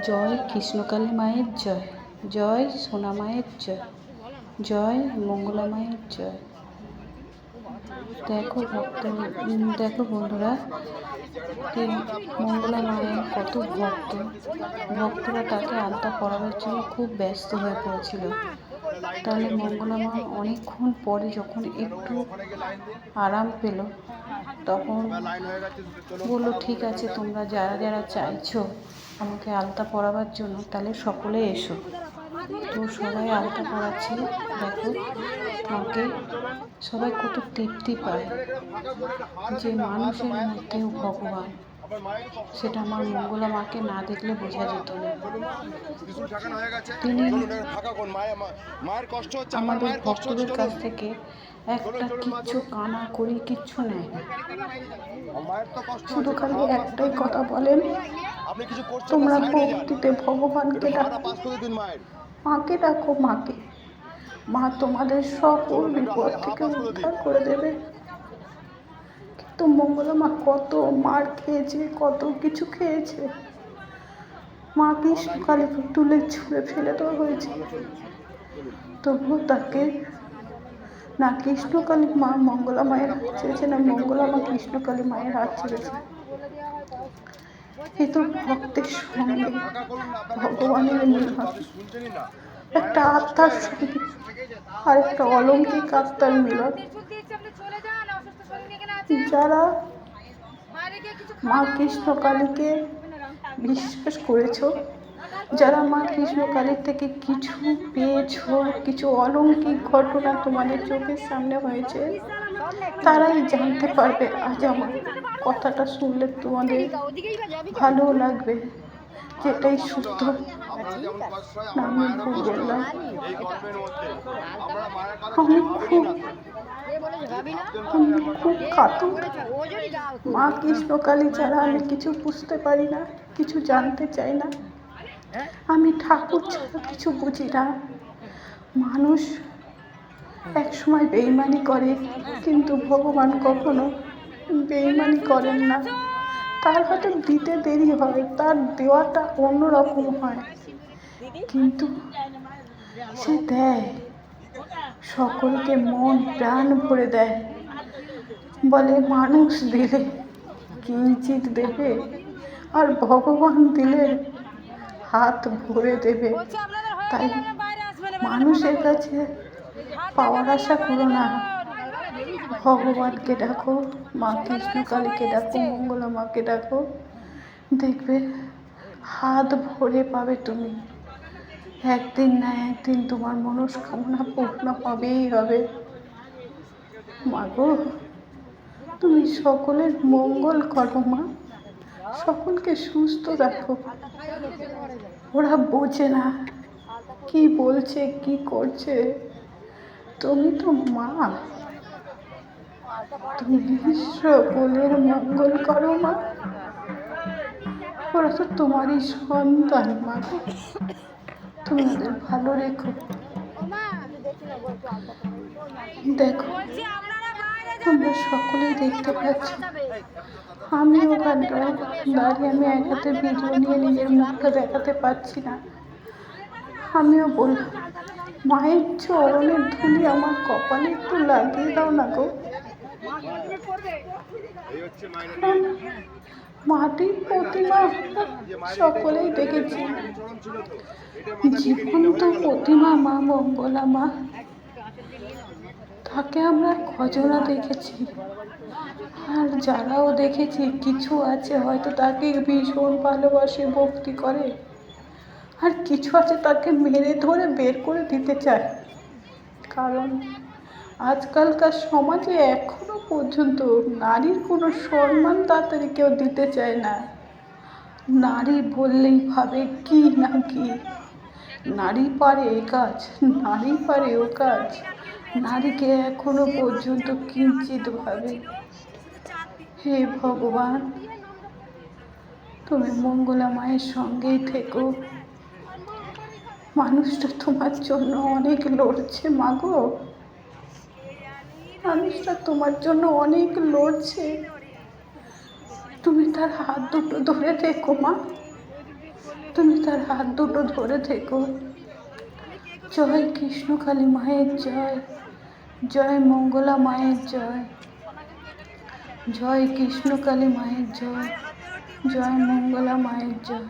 জয় কৃষ্ণকালী মায়ের জয় জয় সোনা মায়ের জয় জয় মঙ্গলা মায়ের জয়। দেখো ভক্ত দেখো বন্ধুরা মঙ্গলা মায়ের কত ভক্ত। ভক্তরা তাকে আলতা পরাবার জন্য খুব ব্যস্ত হয়ে পড়েছিল। তাহলে মঙ্গলা মা অনেকক্ষণ পরে যখন একটু আরাম পেল তখন বলল ঠিক আছে তোমরা যারা যারা চাইছো আমাকে আলতা পরাবার জন্য তাহলে সকলে এসো। তো সবাই আলতা পরাচ্ছে। দেখো মাকে সবাই কত তৃপ্তি পায় যে মানুষের মধ্যেও ভগবান। সেটা আমার মঙ্গলা মাকে না দেখলে বোঝা যেত না। তিনি মায়ের কষ্ট হচ্ছে আমার আমাদের ভক্তদের কাছ থেকে একটা কিচ্ছু কানা করি কিচ্ছু নেয় না শুধু খালি একটাই কথা বলেন কিছু তোমরা ভক্তিতে ভগবানকে ডাকো মাকে ডাকো মাকে। মা তোমাদের সকল বিপদ থেকে উদ্ধার করে দেবে। কিন্তু মঙ্গলা মা কত মার খেয়েছে কত কিছু খেয়েছে। মা কৃষ্ণকালী তুলে ছুঁড়ে ফেলে দেওয়া হয়েছে। তবুও তাকে না, কৃষ্ণকালী মা মঙ্গলা মায়ের হাত ছেড়েছে না, মঙ্গলা মা কৃষ্ণকালী মায়ের হাত ছেড়েছে। এ তো ভক্তের সঙ্গে ভগবানের মিলন একটা আত্মার সঙ্গে আর একটা অলৌকিক আত্মার মিলন যারা মা কৃষ্ণকালীকে বিশ্বাস করেছ যারা মা কৃষ্ণকালীর থেকে কিছু পেয়েছ, কিছু অলৌকিক ঘটনা তোমাদের চোখের সামনে হয়েছে, তারাই জানতে পারবে আজ আমার কথাটা শুনলে তোমাদের ভালো লাগবে। যেটাই আমার আমি খুব খুব কাতর। মা কৃষ্ণকালী ছাড়া আমি কিছু বুঝতে পারি না, কিছু জানতে চাই না আমি ঠাকুর ছাড়া কিছু বুঝি না। মানুষ এক সময় বেইমানি করে, কিন্তু ভগবান কখনো বেইমানি করেন না। তার হয়তো দিতে দেরি হয়, তার দেওয়াটা অন্যরকম হয়। কিন্তু সে দেয়, সকলকে মন, প্রাণ ভরে দেয়। বলে, মানুষ দিলে কিঞ্চিত দেবে, আর ভগবান দিলে হাত ভরে দেবে। তাই মানুষের কাছে পাওয়ার আশা করো না। ভগবানকে ডাকো মা কৃষ্ণকালীকে ডাকো মঙ্গলা মাকে ডাকো। দেখবে হাত ভরে পাবে তুমি। একদিন না একদিন তোমার মনস্কামনা পূর্ণ হবেই হবে। মাগো তুমি সকলের মঙ্গল করো মা। সকলকে সুস্থ রাখো। ওরা বোঝে না কি বলছে, কি করছে। তুমি তো মা। তুমি সকলের মঙ্গল করো মা। ওরা তো তোমারই সন্তান মা। তুমি ভালো রেখো। দেখো। তোমরা সকলেই দেখতে পাচ্ছ। আমি ওখানটায় দাঁড়িয়ে আমি এক হাতে ভিডিও নিয়ে নিজের মুখটা দেখাতে পারছি না। আমিও বললাম, মায়ের চরণের ধুলি আমার কপালে একটু লাগিয়ে দাও না গো। কারণ মাটির প্রতিমা সকলেই দেখেছি। জীবন্ত প্রতিমা মা মঙ্গলা মা। তাকে আমরা কজনা দেখেছি। আর যারাও দেখেছি, কিছু আছে হয়তো তাকে ভীষণ ভালোবাসে, ভক্তি করে। আর কিছু আছে তাকে মেরে ধরে বের করে দিতে চায়। কারণ আজকালকার সমাজে এখনও পর্যন্ত নারীর কোনো সম্মান তাড়াতাড়ি কেউ দিতে চায় না। নারী বললেই ভাবে কি না কি। নারী পারে এ কাজ, নারী পারে ও কাজ। নারীকে এখনও পর্যন্ত কিঞ্চিত ভাবে হে ভগবান, তুমি মঙ্গলা মায়ের সঙ্গেই থেকো। মানুষটা তোমার জন্য অনেক লড়ছে মাগো। মানুষটা তোমার জন্য অনেক লড়ছে। তুমি তার হাত দুটো ধরে থেকো, মা। তুমি তার হাত দুটো ধরে থেকো। জয় কৃষ্ণকালী মায়ের জয়। জয় মঙ্গলা মায়ের জয়। জয় কৃষ্ণকালী মায়ের জয়। জয় মঙ্গলা মায়ের জয়।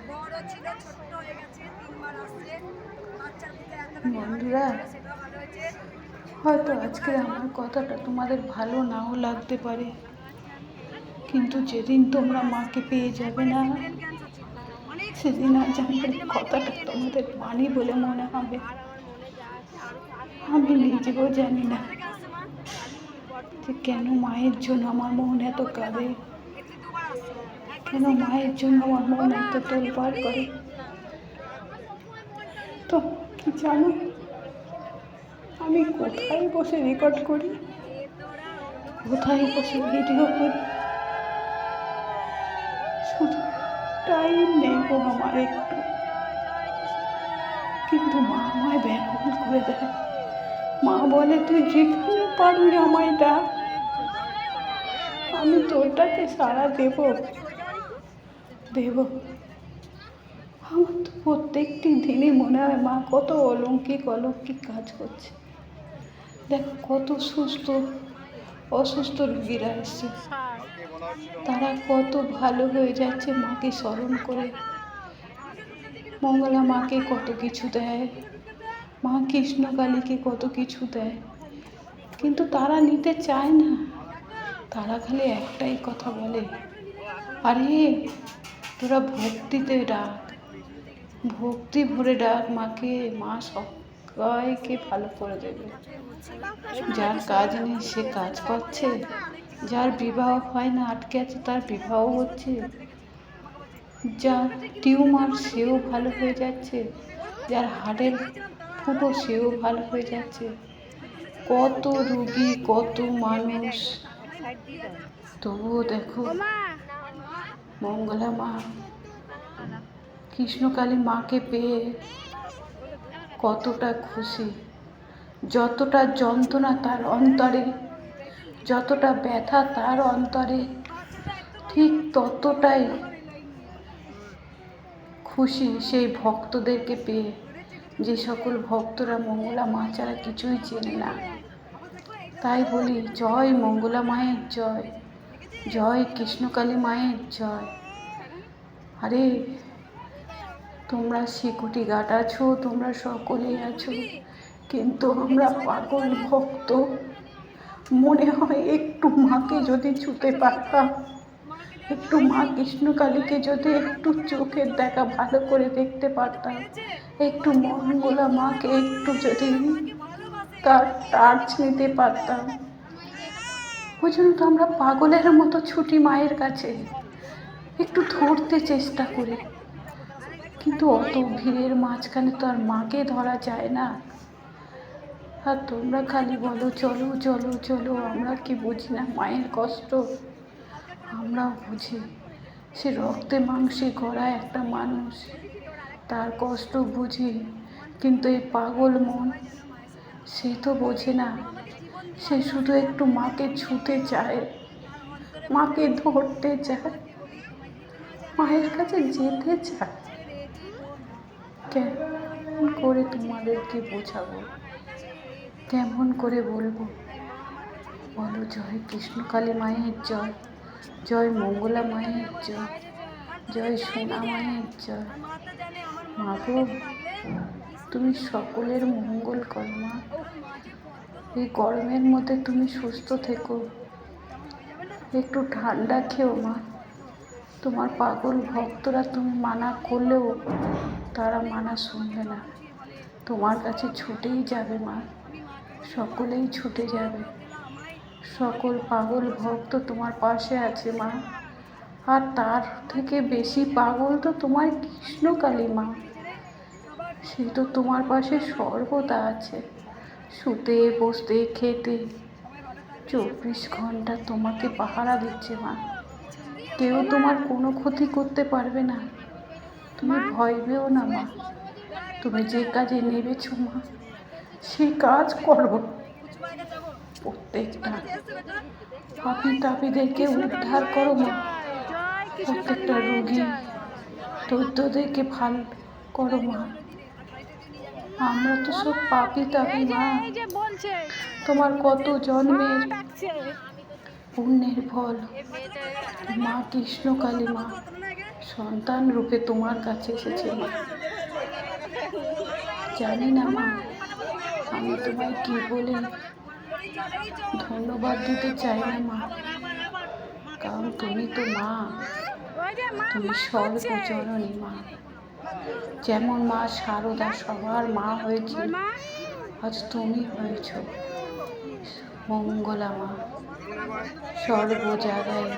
বন্ধুরা, হয়তো আজকে আমার কথাটা তোমাদের ভালো নাও লাগতে পারে। কিন্তু যেদিন তোমরা মাকে পেয়ে যাবে না, সেদিন আজ আমার কথাটা তোমাদের মানি বলে মনে হবে। আমি নিজেও জানি না যে কেন মায়ের জন্য আমার মন এত কাঁদে? কেন মায়ের জন্য আমার মন এত তোলপাড় করে? তো কি জানো, আমি কোথায় বসে রেকর্ড করি? কোথায় বসে ভিডিও করি? শুধু টাইম নেই গো আমার একটু। কিন্তু মা আমায় ব্যাকুল করে দেয়। মা বলে, তুই যেখানে পারবি আমায় ডাক। আমি তোরটাকে সারা দেব। দেব। আমার তো প্রত্যেকটি দিনই মনে হয় মা কত অলৌকিক অলৌকিক কাজ করছে। দেখো, কত সুস্থ, অসুস্থ রুগীরা এসছে। তারা কত ভালো হয়ে যাচ্ছে মাকে স্মরণ করে। মঙ্গলা মাকে কত কিছু দেয়। মা কৃষ্ণকালীকে কত কিছু দেয়। কিন্তু তারা নিতে চায় না। তারা খালি একটাই কথা বলে, আরে, তোরা ভক্তিতে ডাক। ভক্তি ভরে ডাক, মাকে, মা সবাইকে ভালো করে দেবে। যার কাজ নেই, সে কাজ করছে। যার বিবাহ হয় না, আটকে আছে, তার বিবাহ হচ্ছে। যার টিউমার, সেও ভালো হয়ে যাচ্ছে। যার হাড়ের ফুটো সেও ভালো হয়ে যাচ্ছে। কত রুগী, কত মানুষ। তবুও দেখো, মঙ্গলা মা, কৃষ্ণকালী মাকে পেয়ে কতটা খুশি। যতটা যন্ত্রণা তার অন্তরে, যতটা ব্যথা তার অন্তরে, ঠিক ততটাই খুশি সেই ভক্তদেরকে পেয়ে। যে সকল ভক্তরা মঙ্গলা মা ছাড়া কিছুই চেনে না। তাই বলি, জয় মঙ্গলা মায়ের জয় জয় কৃষ্ণকালী মায়ের জয়। আরে, তোমরা শিকুটি গাট আছো, তোমরা সকলেই আছো, কিন্তু আমরা পাগল ভক্ত। মনে হয় একটু মাকে যদি ছুতে পারতাম। একটু মা কৃষ্ণকালীকে যদি একটু চোখের দেখা ভালো করে দেখতে পারতাম, একটু মঙ্গলা মাকে একটু যদি তার টাচ নিতে পারতাম। ওই জন্য তো আমরা পাগলের মতো ছুটি মায়ের কাছে একটু ধরতে চেষ্টা করি। কিন্তু অত ভিড়ের মাঝখানে তো আর মাকে ধরা যায় না। আর তোমরা খালি বলো, চলো চলো চলো, আমরা কি বুঝি না মায়ের কষ্ট? আমরাও বুঝি। সে রক্তে মাংসে গড়া একটা মানুষ। তার কষ্ট বুঝি, কিন্তু এই পাগল মন সে তো বোঝে না। সে শুধু একটু মাকে ছুতে চায়, মাকে ধরতে চায়, মায়ের কাছে যেতে চায়। কেমন করে তোমাদেরকে বোঝাবো? কেমন করে বলব? বলো জয় কৃষ্ণকালী মায়ের জয়। জয় মঙ্গলা মায়ের জয় জয় সোনা মায়ের জয়। মাতা মা গো তুমি সকলের মঙ্গল করো মা। এই গরমের মধ্যে তুমি সুস্থ থেকো। একটু ঠান্ডা খেও মা। তোমার পাগল ভক্তরা তুমি মানা করলেও তারা মানা শুনবে না। তোমার কাছে ছুটেই যাবে মা। সকলেই ছুটে যাবে। সকল পাগল ভক্ত তোমার পাশে আছে, মা। আর তার থেকে বেশি পাগল তো তোমার কৃষ্ণকালী, মা। সে তো তোমার পাশে সর্বদা আছে। শুতে, বসতে, খেতে। চব্বিশ ঘণ্টা তোমাকে পাহারা দিচ্ছে, মা। কেউ তোমার কোনো ক্ষতি করতে পারবে না। তুমি ভয় পেও না, মা। তুমি যে কাজে নেবেছো মা সেই কাজ করো। প্রত্যেকটা পাপি তাপিদেরকে উদ্ধার করো মা। প্রত্যেকটা রোগী তোদেরকে ভালো করো মা। আমরা তো সব পাপি তাপি মা। তোমার কত জন্মের পুণ্যের ফল। মা কৃষ্ণকালী মা। সন্তান রূপে তোমার কাছে এসেছে মা। জানি না মা আমি তোমায় কি বলে? ধন্যবাদ দিতে চাই না, মা। কারণ তুমি তো, মা। তুমি সর্বজননী মা। যেমন মা সারদা সবার মা হয়েছিল মা আজ তুমি হয়েছ মঙ্গলা, মা। সর্ব জায়গায়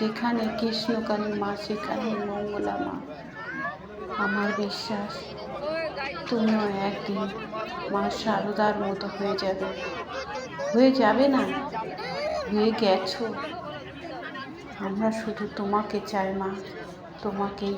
যেখানে কৃষ্ণকালী, মা, সেখানে মঙ্গলা, মা। আমার বিশ্বাস, তুমিও একদিন মা সারদার মতো হয়ে যাবে। হয়ে যাবে না? হয়ে গেছো। আমরা শুধু তোমাকে চাই মা তোমাকেই